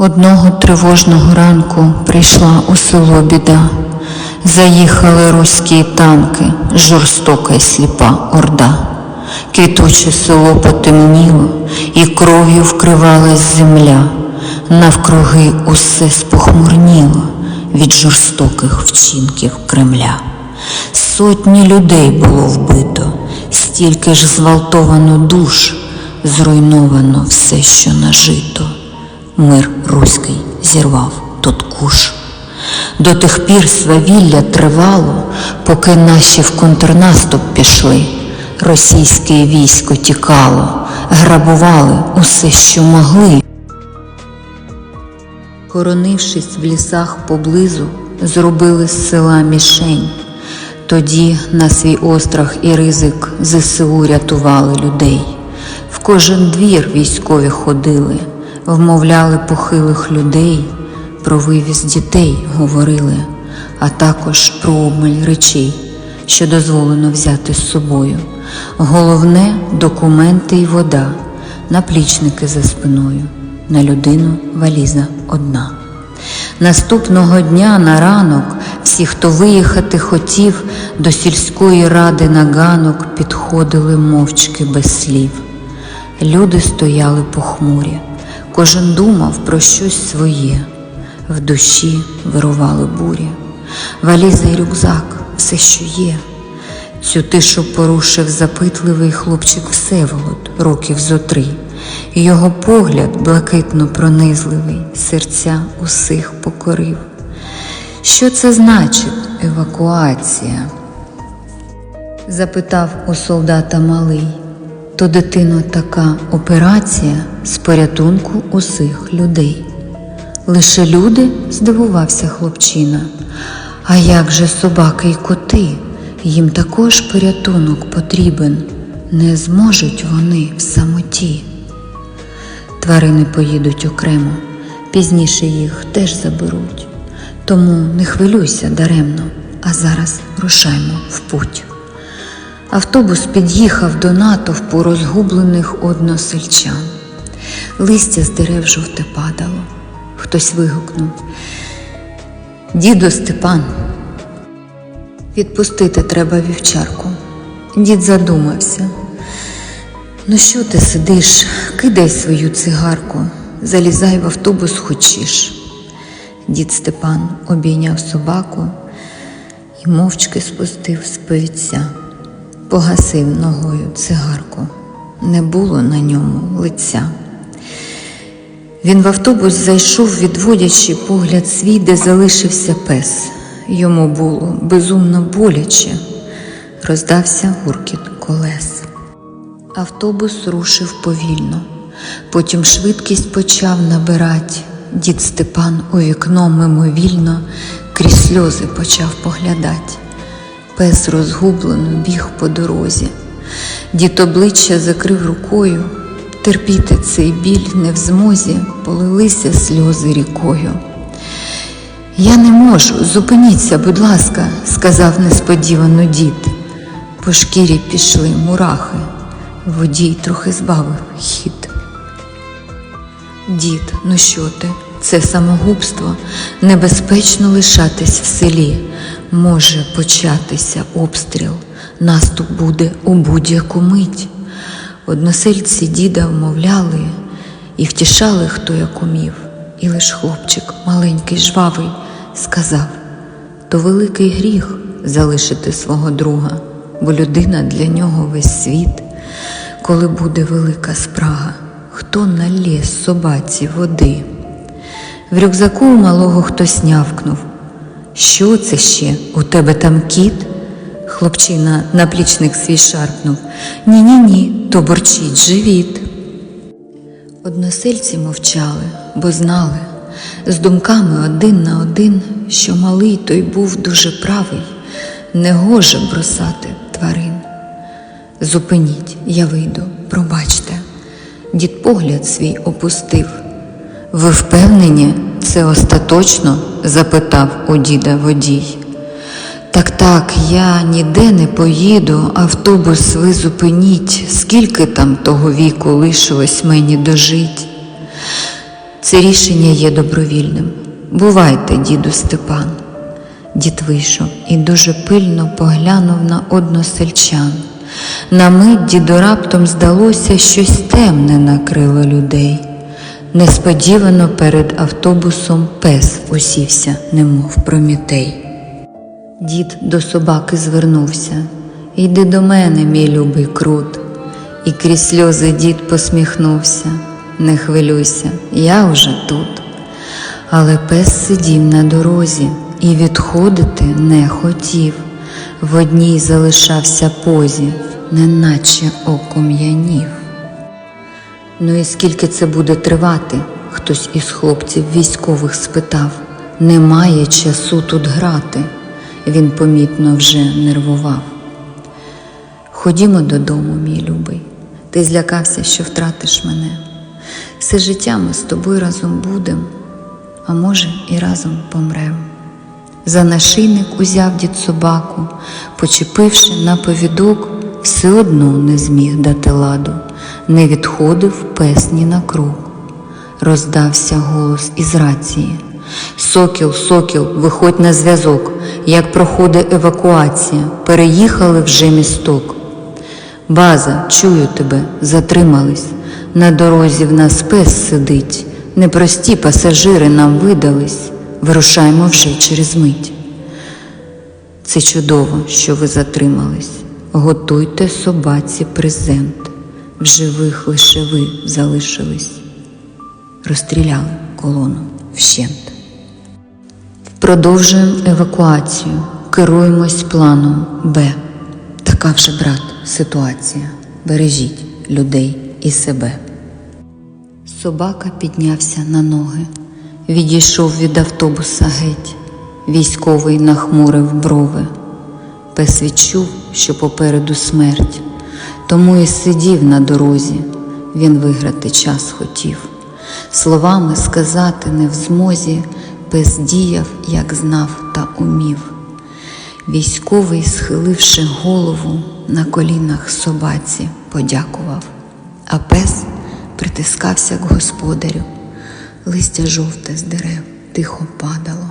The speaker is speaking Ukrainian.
Одного тривожного ранку прийшла у село біда. Заїхали руські танки, жорстока й сліпа орда. Квітуче село потемніло, і кров'ю вкривалась земля. Навкруги усе спохмурніло від жорстоких вчинків Кремля. Сотні людей було вбито, стільки ж зґвалтовано душ, зруйновано все, що нажито. Мир руський зірвав тот куш. До тих пір свавілля тривало, поки наші в контрнаступ пішли. Російське військо тікало, грабували усе, що могли. Хоронившись в лісах поблизу, зробили з села мішень. Тоді на свій острах і ризик ЗСУ рятували людей. В кожен двір військові ходили, вмовляли похилих людей, про вивіз дітей говорили, а також про обмаль речей, що дозволено взяти з собою. Головне документи й вода, наплічники за спиною, на людину валіза одна. Наступного дня на ранок всі, хто виїхати хотів, до сільської ради на ганок підходили мовчки без слів. Люди стояли похмурі, кожен думав про щось своє, в душі вирували бурі, валіза й рюкзак, все, що є. Цю тишу порушив запитливий хлопчик Всеволод, років зо три. Його погляд блакитно пронизливий, серця усіх покорив. Що це значить евакуація? запитав у солдата малий. То дитино така операція з порятунку усіх людей. Лише люди, здивувався хлопчина. А як же собаки й коти? Їм також порятунок потрібен. Не зможуть вони в самоті. Тварини поїдуть окремо, пізніше їх теж заберуть. Тому не хвилюйся даремно, а зараз рушаймо в путь. Автобус під'їхав до натовпу розгублених односельчан. Листя з дерев жовте падало. Хтось вигукнув Діду Степан, відпустити треба вівчарку. Дід задумався. Ну що ти сидиш? Кидай свою цигарку, залізай в автобус хочеш. Дід Степан обійняв собаку і мовчки спустив з повідця, погасив ногою цигарку. Не було на ньому лиця. Він в автобус зайшов, відводячи погляд свій, де залишився пес. Йому було безумно боляче. Роздався гуркіт колес. Автобус рушив повільно, потім швидкість почав набирать. Дід Степан у вікно мимовільно крізь сльози почав поглядати. Пес розгублено біг по дорозі. Дід обличчя закрив рукою, терпіти цей біль не в змозі, полилися сльози рікою. Я не можу, зупиніться, будь ласка, сказав несподівано дід. По шкірі пішли мурахи. Водій трохи збавив хід. Дід, ну що ти? Це самогубство. Небезпечно лишатись в селі. Може початися обстріл. Наступ буде у будь-яку мить. Односельці діда вмовляли і втішали, хто як умів. І лиш хлопчик, маленький, жвавий, сказав то великий гріх залишити свого друга, бо людина для нього весь світ. Коли буде велика спрага, хто налє собаці води? В рюкзаку у малого хтось нявкнув. Що це ще? У тебе там кіт? Хлопчина наплічник свій шарпнув. Ні, ні, ні, то борчить живіт. Односельці мовчали, бо знали, з думками один на один, що малий той був дуже правий, не гоже бросати тварин. Зупиніть, я вийду, пробачте. Дід погляд свій опустив. Ви впевнені, це остаточно? запитав у діда водій. Так, так, я ніде не поїду, автобус ви зупиніть, скільки там того віку лишилось мені дожить. Це рішення є добровільним. Бувайте, діду Степан. Дід вийшов і дуже пильно поглянув на односельчан. На мить діду раптом здалося, щось темне накрило людей. Несподівано перед автобусом пес усівся, немов промітей. Дід до собаки звернувся. Йди до мене, мій любий крут. І крізь сльози дід посміхнувся. Не хвилюйся, я вже тут. Але пес сидів на дорозі і відходити не хотів. В одній залишався позі, неначе оком'янів. Ну і скільки це буде тривати? Хтось із хлопців військових спитав. Немає часу тут грати. Він помітно вже нервував. Ходімо додому, мій любий. Ти злякався, що втратиш мене. Все життя ми з тобою разом будем, а може, і разом помрем. За нашийник узяв дід собаку, почепивши на повідок, все одно не зміг дати ладу, не відходив пес ні на крок. Роздався голос із рації. Сокіл, сокіл, виходь на зв'язок, як проходить евакуація, переїхали вже місток. База, чую тебе, затримались. На дорозі в нас пес сидить. Непрості пасажири нам видались. Вирушаємо вже через мить. Це чудово, що ви затримались. Готуйте собаці презент. В живих лише ви залишились. Розстріляли колону вщент. Продовжуємо евакуацію. Керуємось планом Б. Така вже, брат, ситуація. Бережіть людей і себе. Собака піднявся на ноги, відійшов від автобуса геть. Військовий нахмурив брови. Пес відчув, що попереду смерть, тому і сидів на дорозі. Він виграти час хотів. Словами сказати не в змозі, пес діяв, як знав та умів. Військовий, схиливши голову, на колінах собаці подякував, а пес притискався к господарю. Листя жовте з дерев тихо падало.